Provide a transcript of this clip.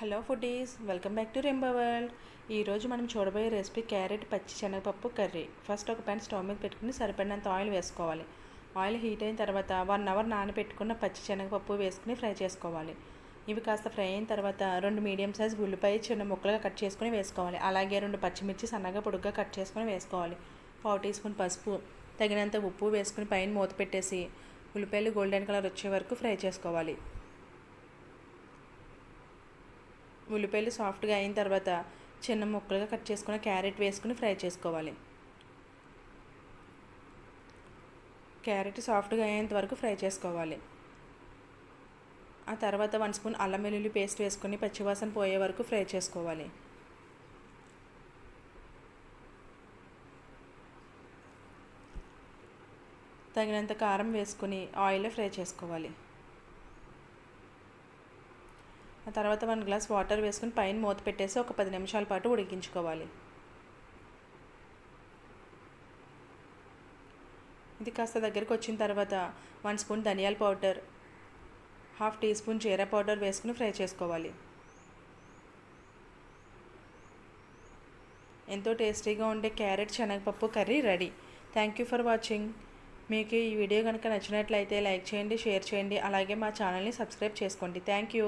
Hello foodies welcome back to Remba world. ఈరోజు మనం చూడబోయే రెసిపీ క్యారెట్ పచ్చి శనగపప్పు కర్రీ. ఫస్ట్ ఒక ప్యాన్ స్టవ్ మీద పెట్టుకుని సరిపడినంత ఆయిల్ వేసుకోవాలి. ఆయిల్ హీట్ అయిన తర్వాత వన్ అవర్ నానబెట్టుకున్న పచ్చి శనగపప్పు వేసుకుని ఫ్రై చేసుకోవాలి. ఇవి కాస్త ఫ్రై అయిన తర్వాత రెండు మీడియం సైజ్ ఉల్లిపాయ చిన్న ముక్కలుగా కట్ చేసుకుని వేసుకోవాలి. అలాగే రెండు పచ్చిమిర్చి సన్నగా పొడుగ్గా కట్ చేసుకుని వేసుకోవాలి. పావు టీ స్పూన్ పసుపు తగినంత ఉప్పు వేసుకుని పైన మూత పెట్టేసి ఉల్లిపాయలు గోల్డెన్ కలర్ వచ్చే వరకు ఫ్రై చేసుకోవాలి. ఉల్లిపాయలు సాఫ్ట్గా అయిన తర్వాత చిన్న ముక్కలుగా కట్ చేసుకున్న క్యారెట్ వేసుకుని ఫ్రై చేసుకోవాలి. క్యారెట్ సాఫ్ట్గా అయ్యేంత వరకు ఫ్రై చేసుకోవాలి. ఆ తర్వాత వన్ స్పూన్ అల్లం వెల్లుల్లి పేస్ట్ వేసుకొని పచ్చివాసన పోయే వరకు ఫ్రై చేసుకోవాలి. తగినంత కారం వేసుకొని ఆయిల్లో ఫ్రై చేసుకోవాలి. ఆ తర్వాత వన్ గ్లాస్ వాటర్ వేసుకుని పైన మూత పెట్టేసి ఒక పది నిమిషాల పాటు ఉడికించుకోవాలి. ఇది కాస్త దగ్గరికి వచ్చిన తర్వాత వన్ స్పూన్ ధనియాల పౌడర్ హాఫ్ టీ స్పూన్ జీరా పౌడర్ వేసుకుని ఫ్రై చేసుకోవాలి. ఎంతో టేస్టీగా ఉండే క్యారెట్ శనగపప్పు curry ready. Thank you for watching మీకు ఈ వీడియో కనుక నచ్చినట్లయితే లైక్ చేయండి షేర్ చేయండి అలాగే మా ఛానల్ని సబ్స్క్రైబ్ చేసుకోండి. Thank you